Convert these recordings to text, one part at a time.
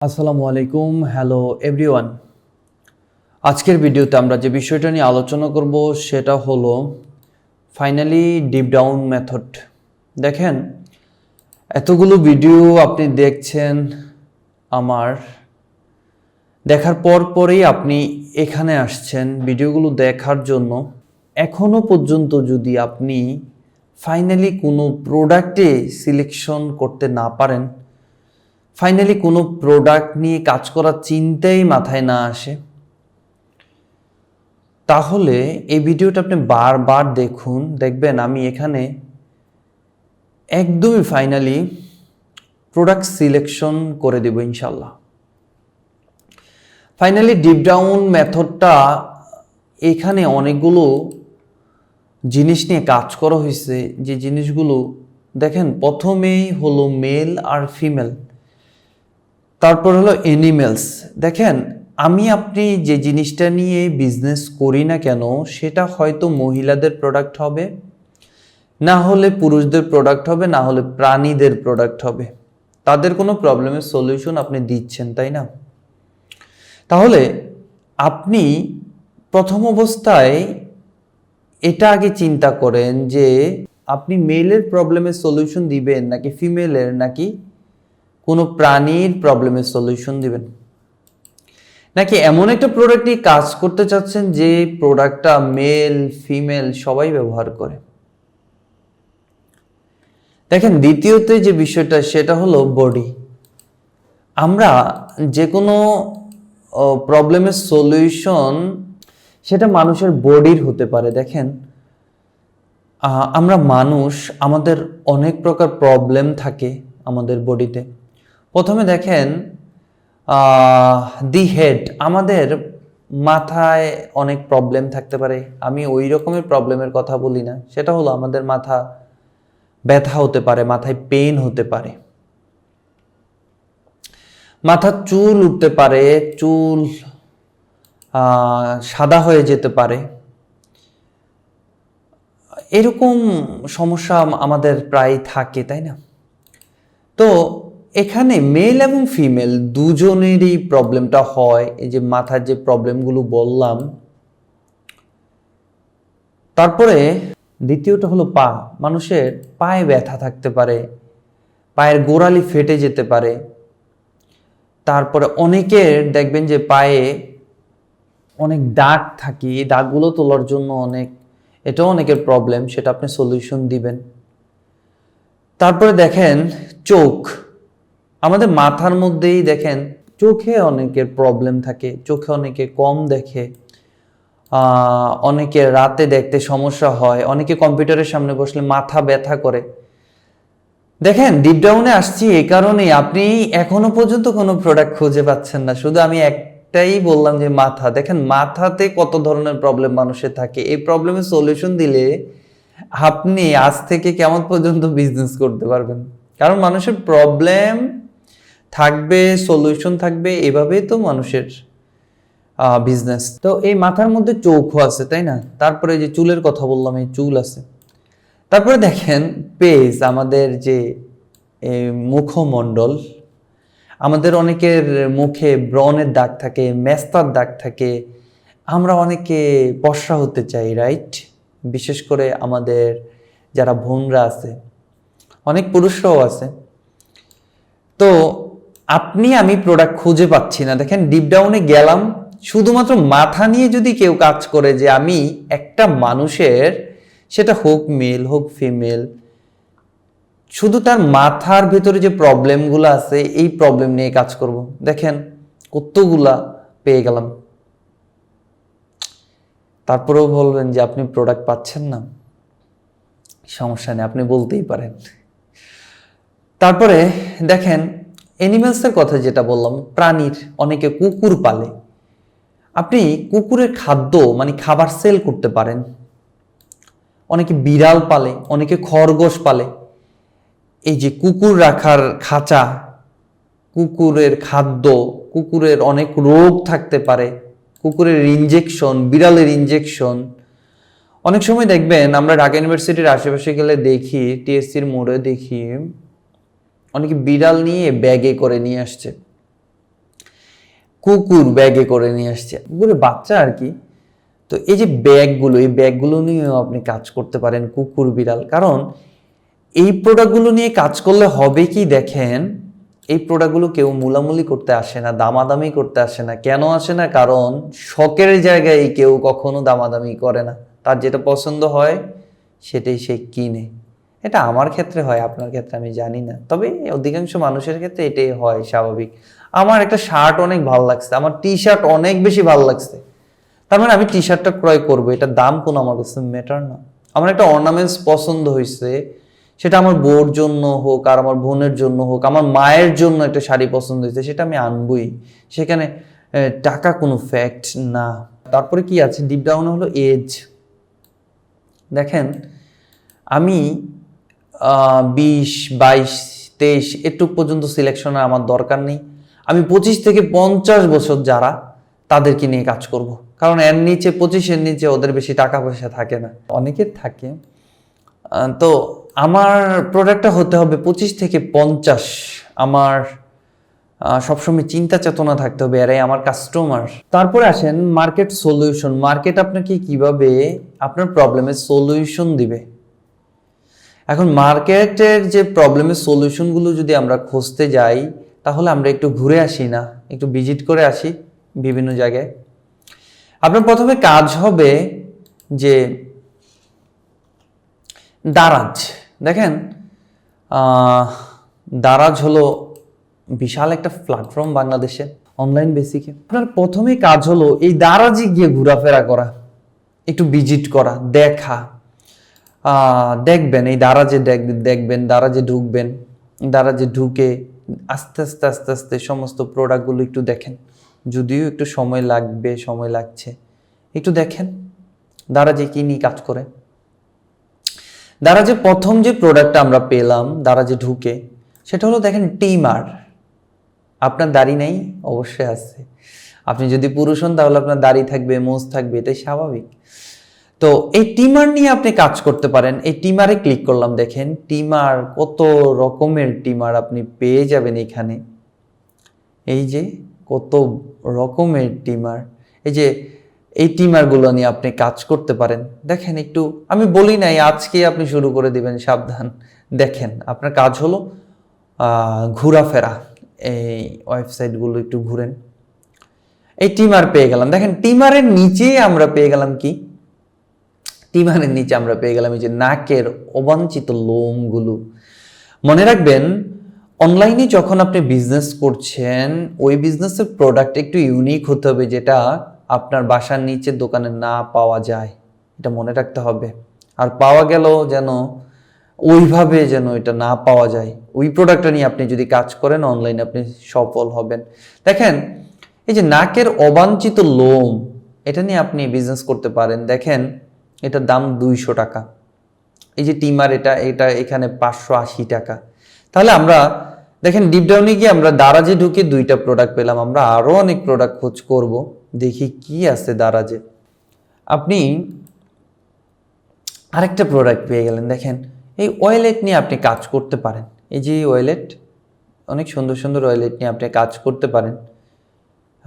আসসালামু আলাইকুম, hello everyone. আজকের ভিডিওতে আমরা যে বিষয়টা নিয়ে আলোচনা করব সেটা হলো ফাইনালি ডিপ ডাউন মেথড। দেখেন, এতগুলো ভিডিও আপনি দেখছেন আমার, দেখার পর পরেই আপনি এখানে আসছেন ভিডিওগুলো দেখার জন্য। এখনও পর্যন্ত যদি আপনি ফাইনালি কোনো প্রোডাক্টে সিলেকশন করতে না পারেন ফাইনালি কোনো প্রোডাক্ট নিয়ে কাজ করার চিন্তাই মাথায় না আসে। তাহলে এই ভিডিওটা আপনি বারবার দেখুন, দেখবেন আমি এখানে একদমই ফাইনালি প্রোডাক্ট সিলেকশন করে দেব ইনশাল্লাহ ফাইনালি ডিপ ডাউন মেথডটা এখানে অনেকগুলো জিনিস নিয়ে কাজ করা হয়েছে। যে জিনিসগুলো দেখেন, প্রথমেই হলো মেল আর ফিমেল তারপর হলো এনিমেলস দেখেন, আমি আপনি যে জিনিসটা নিয়ে বিজনেস করি না কেন, সেটা হয়তো মহিলাদের প্রোডাক্ট হবে, না হলে পুরুষদের প্রোডাক্ট হবে, না হলে প্রাণীদের প্রোডাক্ট হবে। তাদের কোনো প্রবলেমের সলিউশন আপনি দিচ্ছেন, তাই না? তাহলে আপনি প্রথম অবস্থায় এটা আগে চিন্তা করেন যে, আপনি মেলের প্রবলেমের সলিউশন দিবেন, নাকি ফিমেলের নাকি কোনো প্রাণীর প্রবলেমের সলিউশন দিবেন। নাকি এমন একটা প্রোডাক্ট নিয়ে কাজ করতে চাচ্ছেন যে প্রোডাক্টটা মেল ফিমেল সবাই ব্যবহার করে? দেখেন, দ্বিতীয়তে যে বিষয়টা, সেটা হলো বডি আমরা যে কোনো প্রবলেমের সলিউশন সেটা মানুষের বডির হতে পারে। দেখেন আমরা মানুষ, আমাদের অনেক প্রকার প্রবলেম থাকে আমাদের বডিতে প্রথমে দেখেন দি হেড আমাদের মাথায় অনেক প্রবলেম থাকতে পারে। আমি ওই রকমের প্রবলেমের কথা বলি না। সেটা হলো আমাদের মাথা ব্যথা হতে পারে, মাথায় পেন হতে পারে। মাথার চুল উঠতে পারে, চুল সাদা হয়ে যেতে পারে। এরকম সমস্যা আমাদের প্রায় থাকে, তাই না? তো এখানে মেল এবং ফিমেল দুজনেরই প্রবলেমটা হয়। এই যে মাথার যে প্রবলেমগুলো বললাম। তারপরে দ্বিতীয়টা হলো পা। মানুষের পায়ে ব্যথা থাকতে পারে, পায়ের গোড়ালি ফেটে যেতে পারে। তারপরে অনেকের দেখবেন যে পায়ে অনেক দাগ থাকে। এই দাগগুলো তোলার জন্য অনেক, এটাও অনেকের প্রবলেম সেটা আপনি সলিউশন দিবেন। তারপরে দেখেন চোখ। আমাদের মাথার মধ্যেই দেখেন, চোখে অনেকের প্রবলেম থাকে, চোখে অনেকে কম দেখে অনেকে রাতে দেখতে সমস্যা হয়, অনেকে কম্পিউটারের সামনে বসলে মাথা ব্যথা করে। দেখেন ডিপ ডাউনে আসছি এই কারণেই আপনি এখনও পর্যন্ত কোনো প্রোডাক্ট খুঁজে পাচ্ছেন না। শুধু আমি একটাই বললাম যে মাথা। দেখেন, মাথাতে কত ধরনের প্রবলেম মানুষের থাকে। এই প্রবলেমের সলিউশন দিলে আপনি আজ থেকে কেমন পর্যন্ত বিজনেস করতে পারবেন। কারণ মানুষের প্রবলেম থাকবে সলিউশন থাকবে, এভাবেই তো মানুষের বিজনেস তো এই মাথার মধ্যে চৌখো আছে, তাই না? তারপরে যে চুলের কথা বললাম, এই চুল আছে। তারপরে দেখেন, পেজ, আমাদের যে মুখমণ্ডল, আমাদের অনেকের মুখে ব্রণের দাগ থাকে, মেস্তার দাগ থাকে, আমরা অনেকে বর্ষা হতে চাই রাইট বিশেষ করে আমাদের যারা বোনরা আছে, অনেক পুরুষরাও আছে। তো আপনি আমি প্রোডাক্ট খুঁজে পাচ্ছি না। দেখেন ডিপ ডাউনে গেলাম, শুধুমাত্র মাথা নিয়ে যদি কেউ কাজ করে যে আমি একটা মানুষের, সেটা হোক মেল হোক ফিমেল শুধু তার মাথার ভেতরে যে প্রবলেমগুলো আছে, এই প্রবলেম নিয়ে কাজ করব। দেখেন, কতগুলা পেয়ে গেলাম। তারপরেও বলবেন যে আপনি প্রোডাক্ট পাচ্ছেন না। সমস্যা নেই, আপনি বলতেই পারেন। তারপরে দেখেন অ্যানিমেলসের কথা যেটা বললাম, প্রাণীর অনেকে কুকুর পালে। আপনি কুকুরের খাদ্য মানে খাবার সেল করতে পারেন। অনেকে বিড়াল পালে, অনেকে খরগোশ পালে। এই যে কুকুর রাখার খাঁচা, কুকুরের খাদ্য, কুকুরের অনেক রোগ থাকতে পারে। কুকুরের ইনজেকশন বিড়ালের ইনজেকশন অনেক সময় দেখবেন, আমরা ঢাকা ইউনিভার্সিটির আশেপাশে গেলে দেখি টিএসসির মোড়ে দেখি অনেকে বিড়াল নিয়ে ব্যাগে করে নিয়ে আসছে। কুকুর ব্যাগে করে নিয়ে আসছে। কুকুরের বাচ্চা আর কি। তো এই যে ব্যাগগুলো এই ব্যাগগুলো নিয়েও আপনি কাজ করতে পারেন কুকুর, বিড়াল। কারণ এই প্রোডাক্টগুলো নিয়ে কাজ করলে হবে কি দেখেন, এই প্রোডাক্টগুলো কেউ মুলামুলি করতে আসে না, দামাদামি করতে আসে না। কেন আসে না? কারণ শখের জায়গায় কেউ কখনো দামাদামি করে না। তার যেটা পছন্দ হয়, সেটাই সে কিনে। এটা আমার ক্ষেত্রে হয়, আপনার ক্ষেত্রে আমি জানি না। তবে অধিকাংশ মানুষের ক্ষেত্রে এটাই হয় স্বাভাবিক। আমার একটা শার্ট অনেক ভালো লাগছে, আমার টি শার্ট অনেক বেশি ভালো লাগছে। তার মানে আমি টি শার্টটা ক্রয় করব এটা দাম কোন আমার কাছে ম্যাটার না। আমার একটা অর্নামেন্টস পছন্দ হয়েছে, সেটা আমার বউর জন্য হোক, আর আমার বোনের জন্য হোক, আমার মায়ের জন্য একটা শাড়ি পছন্দ হয়েছে, সেটা আমি আনবই। সেখানে টাকা কোনো ফ্যাক্ট না। তারপরে কি আছে? ডিপ ডাউন হলো এজ দেখেন, আমি বিশ, বাইশ, তেইশ, এটুক পর্যন্ত সিলেকশনের আমার দরকার নেই। আমি পঁচিশ থেকে পঞ্চাশ বছর যারা, তাদেরকে নিয়ে কাজ করব। কারণ এর নিচে, পঁচিশের নিচে ওদের বেশি টাকা পয়সা থাকে না। অনেকের থাকে। তো আমার প্রোডাক্টটা হতে হবে পঁচিশ থেকে পঞ্চাশ। আমার সবসময় চিন্তা চেতনা থাকতে হবে, এরাই আমার কাস্টমার তারপরে আসেন মার্কেট সলিউশন মার্কেট আপনাকে কীভাবে আপনার প্রবলেমের সলিউশন দিবে? এখন মার্কেটের যে প্রবলেমের সলিউশনগুলো যদি আমরা খুঁজতে যাই, তাহলে আমরা একটু ঘুরে আসি না? একটু ভিজিট করে আসি বিভিন্ন জায়গায়? আপনার প্রথমে কাজ হবে যে দারাজ। দেখেন দারাজ হলো বিশাল একটা প্ল্যাটফর্ম বাংলাদেশে অনলাইন বেসিকে আপনার প্রথমে কাজ হলো এই দারাজে গিয়ে ঘোরাফেরা করা, একটু ভিজিট করা, দেখা। দেখবেন, এই দারাজে দেখ- দেখবেন, দারাজে ঢুকবেন দারাজে ঢুকে আস্তে আস্তে আস্তে আস্তে সমস্ত প্রোডাক্টগুলো একটু দেখেন। যদিও একটু সময় লাগবে, সময় লাগছে, একটু দেখেন, দারাজে কি নিয়ে কাজ করে। দারাজে প্রথম যে প্রোডাক্টটা আমরা পেলাম, দারাজে ঢুকে, সেটা হলো দেখেন টিমার। আপনার দাড়ি নেই? অবশ্যই আছে। আপনি যদি পুরুষ হন, তাহলে আপনার দাড়ি থাকবে, মোজ থাকবে, এটাই স্বাভাবিক। তো এই টিমার নিয়ে আপনি কাজ করতে পারেন। এই টিমারে ক্লিক করলাম, দেখেন টিমার কত রকমের টিমার আপনি পেয়ে যাবেন এখানে। এই যে কত রকমের টিমার। এই যে এই টিমারগুলো নিয়ে আপনি কাজ করতে পারেন। দেখেন একটু, আমি বলি নাই আজকে আপনি শুরু করে দিবেন, সাবধান। দেখেন, আপনার কাজ হলো ঘোরাফেরা। এই ওয়েবসাইটগুলো একটু ঘুরেন। এই টিমার পেয়ে গেলাম। দেখেন, টিমারের নিচেই আমরা পেয়ে গেলাম কি? টিমারের নিচে আমরা পেয়ে গেলাম এই যে নাকের অবাঞ্ছিত লোমগুলো। মনে রাখবেন অনলাইনে যখন আপনি বিজনেস করছেন, ওই বিজনেসের প্রোডাক্ট একটু ইউনিক হতে হবে যেটা আপনার বাসার নিচের দোকানে না পাওয়া যায়। এটা মনে রাখতে হবে। আর পাওয়া গেল যেন ওইভাবে যেন এটা না পাওয়া যায়। ওই প্রোডাক্টটা নিয়ে আপনি যদি কাজ করেন অনলাইনে আপনি সফল হবেন। দেখেন, এই যে নাকের অবাঞ্ছিত লোম, এটা নিয়ে আপনি বিজনেস করতে পারেন। দেখেন এটার দাম দুইশো টাকা। এই যে টিমার এটা এটা এখানে পাঁচশো আশি টাকা। তাহলে আমরা, দেখেন ডিপ ডাউনে গিয়ে আমরা দারাজে ঢুকে দুইটা প্রোডাক্ট পেলাম। আমরা আরও অনেক প্রোডাক্ট খোঁজ করব, দেখি কি আছে দারাজে। আপনি আরেকটা প্রোডাক্ট পেয়ে গেলেন, দেখেন। এই ওয়েলেট নিয়ে আপনি কাজ করতে পারেন। এই যে ওয়েলেট অনেক সুন্দর সুন্দর ওয়েলেট নিয়ে আপনি কাজ করতে পারেন।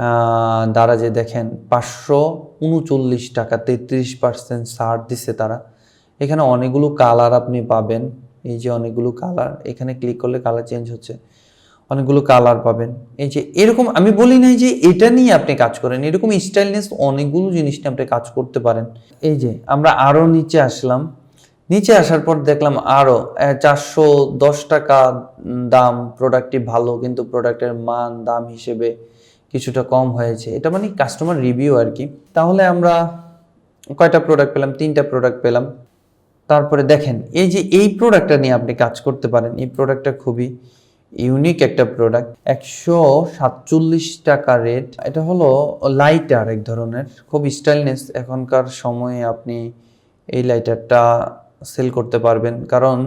আহ, যে দেখেন পাঁচশো উনচল্লিশ টাকা তেত্রিশ পার্সেন্ট ছাড় দিচ্ছে তারা। এখানে অনেকগুলো কালার আপনি পাবেন। এই যে অনেকগুলো কালার এখানে ক্লিক করলে কালার চেঞ্জ হচ্ছে। অনেকগুলো কালার পাবেন। এই যে এরকম আমি বলি নাই যে এটা নিয়ে আপনি কাজ করেন। এরকম স্টাইলনেস অনেকগুলো জিনিস নিয়ে আপনি কাজ করতে পারেন। এই যে আমরা আরও নিচে আসলাম। নিচে আসার পর দেখলাম আরও চারশো দশ টাকা দাম। প্রোডাক্টটি ভালো কিন্তু প্রোডাক্টের মান দাম হিসেবে কিছুটা কম হয়েছে। এটা মানে কাস্টমার রিভিউ আর কি তাহলে আমরা কয়টা প্রোডাক্ট পেলাম? তিনটা প্রোডাক্ট পেলাম। তারপরে দেখেন, এই যে এই প্রোডাক্টটা নিয়ে আপনি কাজ করতে পারেন, এই প্রোডাক্টটা খুবই ইউনিক একটা প্রোডাক্ট একশো সাতচল্লিশ টাকা রেট এটা হলো লাইটার এক ধরনের, খুব স্টাইলনেস এখনকার সময়ে আপনি এই লাইটারটা সেল করতে পারবেন। কারণ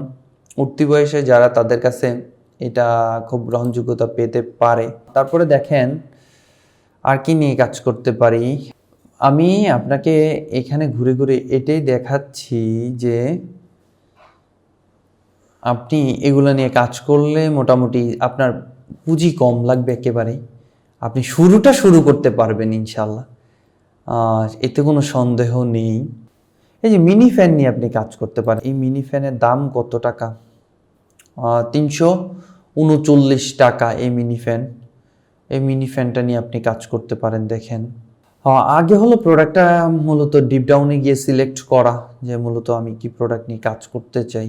উঠতি বয়সে যারা তাদের কাছে এটা খুব গ্রহণযোগ্যতা পেতে পারে। তারপরে দেখেন আর কি নিয়ে কাজ করতে পারি? আমি আপনাকে এখানে ঘুরে ঘুরে এটাই দেখাচ্ছি যে আপনি এগুলো নিয়ে কাজ করলে মোটামুটি আপনার পুঁজি কম লাগবে একেবারেই আপনি শুরুটা শুরু করতে পারবেন ইনশাল্লাহ এতে কোনো সন্দেহ নেই। এই যে মিনি ফ্যান নিয়ে আপনি কাজ করতে পারেন। এই মিনি ফ্যানের দাম কত টাকা? তিনশো উনচল্লিশ টাকা এই মিনি ফ্যান। এই মিনি ফ্যানটা নিয়ে আপনি কাজ করতে পারেন, দেখেন। আগে হলো প্রোডাক্টটা মূলত ডিপ ডাউনে গিয়ে সিলেক্ট করা, যে মূলত আমি কি প্রোডাক্ট নিয়ে কাজ করতে চাই,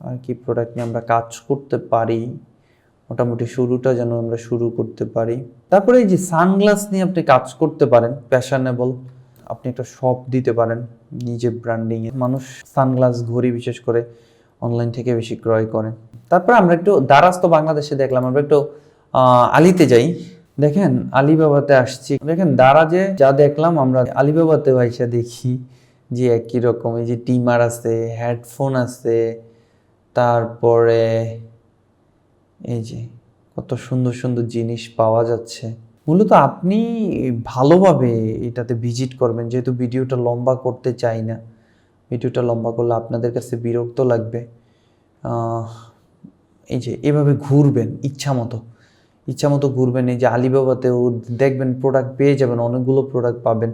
আর কি প্রোডাক্ট নিয়ে আমরা কাজ করতে পারি, মোটামুটি শুরুটা যেন আমরা শুরু করতে পারি। তারপরে এই যে সানগ্লাস নিয়ে আপনি কাজ করতে পারেন প্যাশনেবল আপনি একটা শপ দিতে পারেন, নিজে ব্র্যান্ডিংয়ে মানুষ সানগ্লাস ঘড়ি বিশেষ করে অনলাইন থেকে বেশি ক্রয় করে। তারপরে আমরা একটু দারাজ তো বাংলাদেশে দেখলাম, আমরা একটু আলিতে যাই। দেখেন, আলিবাবাতে আসছি। দেখেন, দারাজে যা দেখলাম আমরা, আলিবাবাতে ভাইসা দেখি যে একই রকম, এই যে টিমার আছে, হেডফোন আছে, তারপরে এই যে কত সুন্দর সুন্দর জিনিস পাওয়া যাচ্ছে। মূলত আপনি ভালোভাবে এটাতে ভিজিট করবেন, যেহেতু ভিডিওটা লম্বা করতে চাই না। ভিডিওটা লম্বা করলে আপনাদের কাছে বিরক্ত লাগবে। এই যে এভাবে ঘুরবেন ইচ্ছা মতো। ইচ্ছা মতো ঘুরবেন, এই যে আলিবাবাতেও দেখবেন প্রোডাক্ট পেয়ে যাবেন, অনেকগুলো প্রোডাক্ট পাবেন।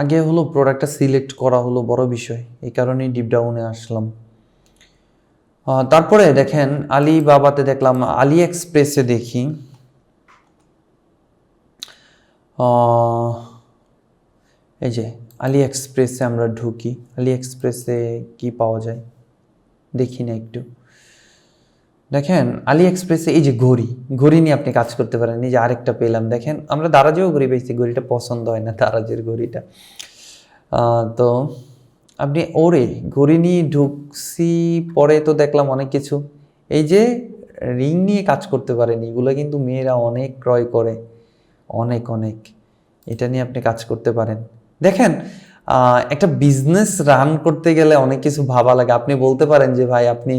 আগে হলো প্রোডাক্টটা সিলেক্ট করা হলো বড় বিষয়, এই কারণেই ডিপ ডাউনে আসলাম। তারপরে দেখেন আলি বাবাতে দেখলাম আলি এক্সপ্রেসে দেখি এই যে আলি এক্সপ্রেসে আমরা ঢুকি আলি এক্সপ্রেসে কি পাওয়া যায়? দেখি না একটু। দেখেন আলি এক্সপ্রেসে এই যে ঘড়ি ঘড়ি নিয়ে আপনি কাজ করতে পারেন, এই যে আরেকটা পেলাম। দেখেন, আমরা দারাজেও ঘড়ি পেয়েছি ঘড়িটা পছন্দ হয় না দারাজের ঘড়িটা। তো আপনি ওরে ঘড়ি নিয়ে ঢুকছি, পরে তো দেখলাম অনেক কিছু। এই যে রিং নিয়ে কাজ করতে পারেন, এগুলো কিন্তু মেয়েরা অনেক ক্রয় করে। অনেক অনেক। এটা নিয়ে আপনি কাজ করতে পারেন। দেখেন একটা বিজনেস রান করতে গেলে অনেক কিছু ভাবা লাগে। আপনি বলতে পারেন যে, ভাই, আপনি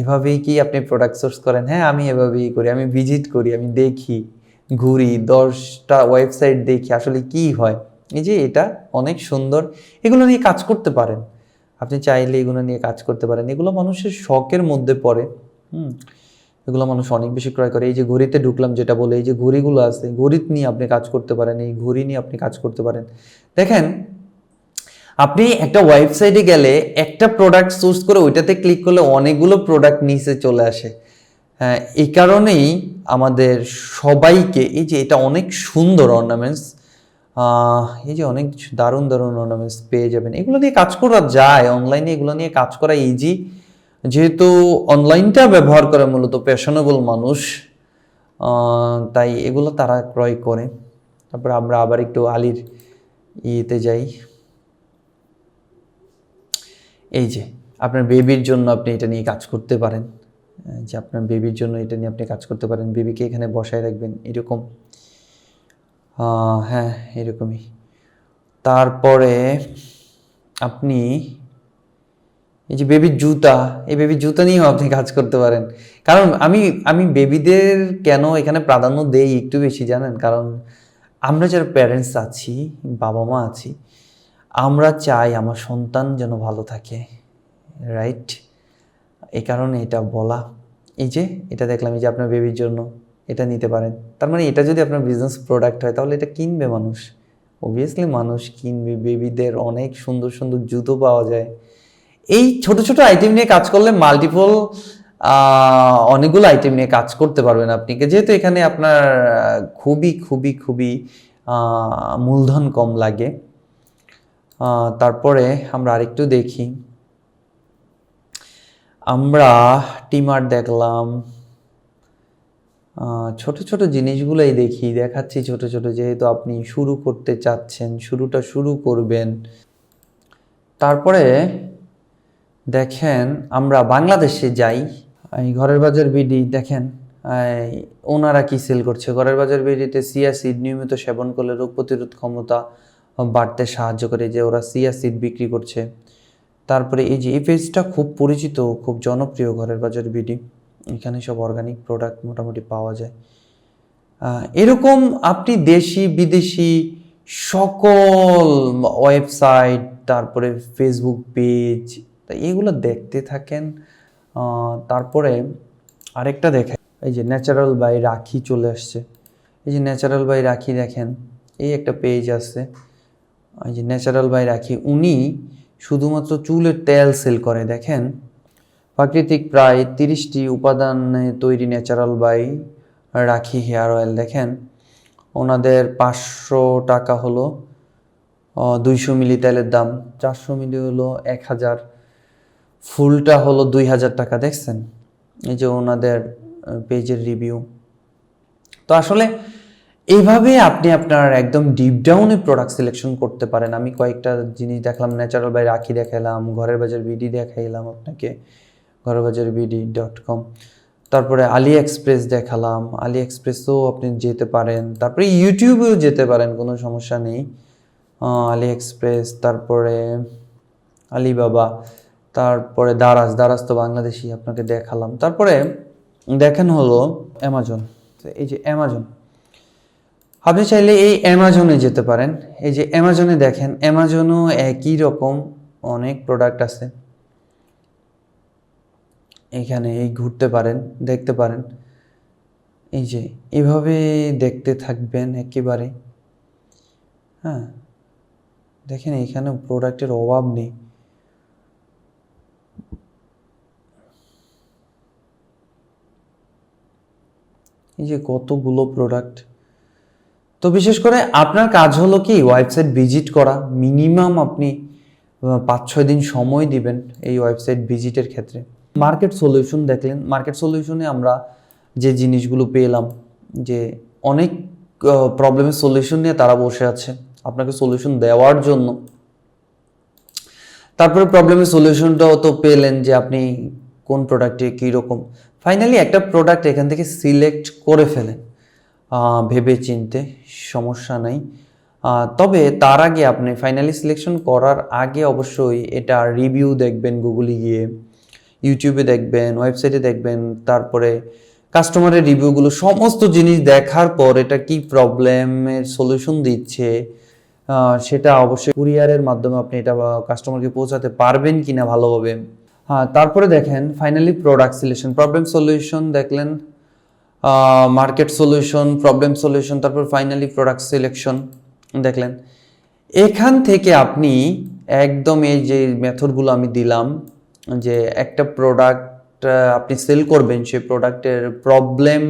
এভাবেই কি আপনি প্রোডাক্ট সোর্স করেন? হ্যাঁ আমি এভাবেই করি, আমি ভিজিট করি, আমি দেখি, ঘুরি, দশটা ওয়েবসাইট দেখি, আসলে কি হয়? এই যে এটা অনেক সুন্দর, এগুলো নিয়ে কাজ করতে পারেন। আপনি চাইলে এগুলো নিয়ে কাজ করতে পারেন। এগুলো মানুষের শখের মধ্যে পড়ে, হুম? এগুলো মানুষ অনেক বেশি ক্রয় করে। এই যে ঘড়িতে ঢুকলাম যেটা বলে, এই যে ঘড়িগুলো আছে ঘড়ি নিয়ে আপনি কাজ করতে পারেন, এই ঘড়ি নিয়ে আপনি কাজ করতে পারেন। দেখেন আপনি একটা ওয়েবসাইটে গেলে একটা প্রোডাক্ট চুজ করে ওইটাতে ক্লিক করলে অনেকগুলো প্রোডাক্ট নিচে চলে আসে। হ্যাঁ এই কারণেই আমাদের সবাইকে, এই যে এটা অনেক সুন্দর অর্নামেন্টস এই যে অনেক দারুণ দারুণ অর্নামেন্টস পেয়ে যাবেন। এগুলো নিয়ে কাজ করা যায় অনলাইনে এগুলো নিয়ে কাজ করা ইজি যেহেতু অনলাইনটা ব্যবহার করে মূলত পেশনেবল মানুষ তাই এগুলো তারা ক্রয় করে। তারপরে আমরা আবার একটু আলির ইয়েতে যাই। এই যে, আপনার বেবির জন্য আপনি এটা নিয়ে কাজ করতে পারেন। যে, আপনার বেবির জন্য এটা নিয়ে আপনি কাজ করতে পারেন। বেবিকে এখানে বসায় রাখবেন, এরকম। হ্যাঁ এরকমই। তারপরে আপনি এই যে বেবির জুতা, এই বেবির জুতা নিয়েও আপনি কাজ করতে পারেন। কারণ আমি আমি বেবিদের কেন এখানে প্রাধান্য দেই একটু বেশি জানেন? কারণ আমরা যারা প্যারেন্টস আছি বাবা মা আছি আমরা চাই আমার সন্তান যেন ভালো থাকে রাইট এই কারণে এটা বলা। এই যে, এটা দেখলাম এই যে আপনার বেবির জন্য এটা নিতে পারেন। তার মানে এটা যদি আপনার বিজনেস প্রোডাক্ট হয়, তাহলে এটা কিনবে মানুষ। অবভিয়াসলি মানুষ কিনবে বেবিদের অনেক সুন্দর সুন্দর জুতো পাওয়া যায়। এই ছোট ছোট আইটেম নিয়ে কাজ করলে মাল্টিপল অনেকগুলো আইটেম নিয়ে কাজ করতে পারবেন আপনি। যেহেতু এখানে আপনার খুবই খুবই খুবই মূলধন কম লাগে। তারপরে আমরা আরেকটু দেখি। আমরা টিমার দেখলাম। ছোট ছোট জিনিসগুলোই দেখি, দেখাচ্ছি ছোট ছোট, যেহেতু আপনি শুরু করতে চাচ্ছেন, শুরুটা শুরু করবেন। তারপরে দেখেন আমরা বাংলাদেশে যাই। এই ঘরের বাজার বিডি দেখেন ওনারা কি সেল করছে? ঘরের বাজার বিডিতে সিয়াসিড নিয়মিত সেবন করলে রোগ প্রতিরোধ ক্ষমতা বাড়তে সাহায্য করে যে ওরা সিয়াসিড বিক্রি করছে। তারপরে এই যে এই পেজটা খুব পরিচিত, খুব জনপ্রিয় ঘরের বাজার বিডি, এখানে সব অর্গানিক প্রোডাক্ট মোটামুটি পাওয়া যায়। এরকম আপনি দেশি, বিদেশি সকল ওয়েবসাইট তারপরে ফেসবুক পেজ এগুলো দেখতে থাকেন। তারপরে আরেকটা দেখেন, এই যে ন্যাচারাল বাই রাখি চলে আসছে। এই যে ন্যাচারাল বাই রাখি দেখেন, এই একটা পেজ আছে। এই যে ন্যাচারাল বাই রাখি, উনি শুধুমাত্র চুলের তেল সেল করে, দেখেন? প্রাকৃতিক প্রায় তিরিশটি উপাদানে তৈরি natural by Rakhi hair oil, দেখেন? ওনাদের পাঁচশো টাকা হলো দুইশো মিলি তেলের দাম, চারশো মিলি হলো এক হাজার, ফুলটা হলো দুই হাজার টাকা, দেখছেন? এই যে ওনাদের পেজের রিভিউ তো আসলে এইভাবে আপনি আপনার একদম ডিপ ডাউনে প্রোডাক্ট সিলেকশন করতে পারেন। আমি কয়েকটা জিনিস দেখলাম ন্যাচারাল বাই রাখি দেখালাম ঘরের বাজার বিডি দেখাইলাম আপনাকে, ঘরের বাজার বিডি ডট কম তারপরে আলি এক্সপ্রেস দেখালাম আলি এক্সপ্রেসও আপনি যেতে পারেন। তারপরে ইউটিউবেও যেতে পারেন, কোনো সমস্যা নেই। আলি এক্সপ্রেস তারপরে আলিবাবা তারপরে দারাজ দারাজ তো বাংলাদেশি আপনাকে দেখালাম। তারপরে দেখেন হলো অ্যামাজন এই যে অ্যামাজন আপনি চাইলে এই অ্যামাজনে যেতে পারেন। এই যে অ্যামাজনে দেখেন, অ্যামাজনও একই রকম অনেক প্রোডাক্ট আছে। এখানে এই ঘুরতে পারেন, দেখতে পারেন। এই যে এভাবে দেখতে থাকবেন একেবারে। হ্যাঁ দেখেন এখানে প্রোডাক্টের অভাব নেই। এই যে কতগুলো প্রোডাক্ট তো বিশেষ করে আপনার কাজ হলো কি ওয়েবসাইট ভিজিট করা মিনিমাম আপনি পাঁচ ছয় দিন সময় দিবেন এই ওয়েবসাইট ভিজিটের ক্ষেত্রে। মার্কেট সলিউশন দেখলেন মার্কেট সলিউশনে আমরা যে জিনিসগুলো পেলাম, যে অনেক প্রবলেমের সলিউশন নিয়ে তারা বসে আছে, আপনাকে সলিউশন দেওয়ার জন্য। তারপরে প্রবলেমের সলিউশনটাও তো পেলেন যে আপনি কোন প্রোডাক্টে কী রকম ফাইনালি একটা প্রোডাক্ট এখান থেকে সিলেক্ট করে ফেলেন। ভেবে চিনতে সমস্যা নাই। তবে তার আগে আপনি ফাইনালি সিলেকশন করার আগে অবশ্যই এটা রিভিউ দেখবেন গুগলে গিয়ে ইউটিউবে দেখবেন ওয়েবসাইটে দেখবেন, তারপরে কাস্টমারের রিভিউগুলো সমস্ত জিনিস দেখার পর এটা কি প্রবলেমের সলিউশন দিচ্ছে সেটা অবশ্যই কুরিয়ারের মাধ্যমে আপনি এটা কাস্টমারকে পৌঁছাতে পারবেন কিনা ভালোভাবে। হ্যাঁ তারপরে দেখেন finally product selection problem solution দেখলেন মার্কেট সলিউশন প্রবলেম সলিউশন তারপর ফাইনালি প্রোডাক্ট সিলেকশন দেখলেন। এখান থেকে আপনি একদম এই যে মেথডগুলো আমি দিলাম, যে একটা প্রোডাক্ট আপনি সেল করবেন সেই প্রোডাক্টের প্রবলেম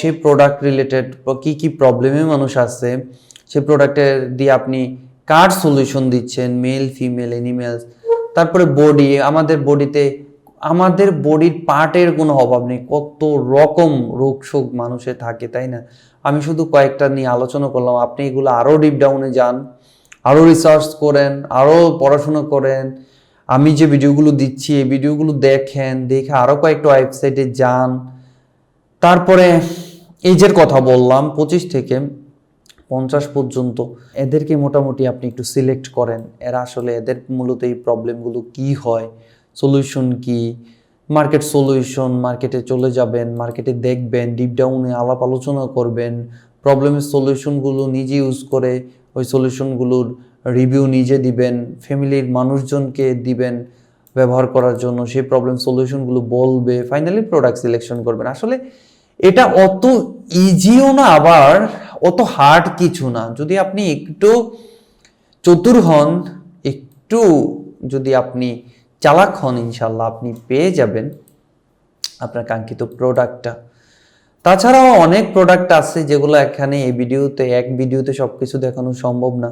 সেই প্রোডাক্ট রিলেটেড কি কি প্রবলেমে মানুষ আছে, সেই প্রোডাক্টের দিয়ে আপনি কার সলিউশন দিচ্ছেন মেল ফিমেল এনিমেলস তারপরে বডি আমাদের বডিতে আমাদের বডির পার্টের কোনো অভাব নেই। কত রকম রোগ শোক মানুষের থাকে, তাই না? আমি শুধু কয়েকটা নিয়ে আলোচনা করলাম। আপনি এগুলো আরও ডিপ ডাউনে যান আরও রিসার্চ করেন আরও পড়াশোনা করেন। আমি যে ভিডিওগুলো দিচ্ছি, এই ভিডিওগুলো দেখেন, দেখে আরও কয়েকটা ওয়েবসাইটে যান। তারপরে এজের কথা বললাম, পঁচিশ থেকে পঞ্চাশ পর্যন্ত, এদেরকে মোটামুটি আপনি একটু সিলেক্ট করেন। এরা আসলে এদের মূলত এই প্রবলেমগুলো কি হয়? সলিউশন কি? মার্কেট সলিউশন মার্কেটে চলে যাবেন মার্কেটে দেখবেন ডিপ ডাউনে আলাপ আলোচনা করবেন প্রবলেমের সলিউশনগুলো নিজে ইউজ করে ওই সলিউশনগুলোর রিভিউ নিজে দিবেন ফ্যামিলির মানুষজনকে দিবেন ব্যবহার করার জন্য, সেই প্রবলেম সলিউশনগুলো বলবে ফাইনালি প্রোডাক্ট সিলেকশন করবেন। আসলে এটা অত ইজিও না আবার, অত হার্ড কিছু না। যদি আপনি একটু চতুর হন, একটু যদি আপনি চালাক হন ইনশাল্লাহ আপনি পেয়ে যাবেন আপনার কাঙ্ক্ষিত প্রোডাক্টটা তাছাড়াও অনেক প্রোডাক্ট আছে যেগুলো এখানে এই ভিডিওতে, এক ভিডিওতে সব কিছু দেখানো সম্ভব না।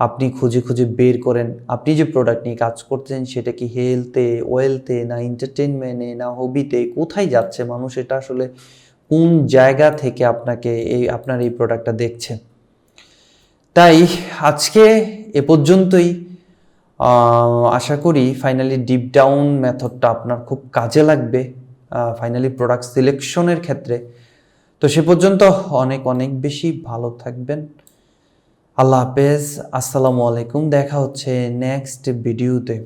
আপনি খুঁজে খুঁজে বের করেন, আপনি যে প্রোডাক্ট নিয়ে কাজ করছেন সেটা কি হেলথে ওয়েলথে না এন্টারটেনমেন্টে না হবিতে কোথায় যাচ্ছে মানুষ, এটা আসলে কোন জায়গা থেকে আপনাকে এই, আপনার এই প্রোডাক্টটা দেখছে? তাই আজকে এ পর্যন্তই। আশা করি ফাইনালি ডিপ ডাউন মেথডটা আপনার খুব কাজে লাগবে ফাইনালি প্রোডাক্ট সিলেকশনের ক্ষেত্রে। তো সে পর্যন্ত অনেক অনেক বেশি ভালো থাকবেন। আল্লাহ হাফেজ, আসসালামু আলাইকুম, দেখা হচ্ছে নেক্সট ভিডিওতে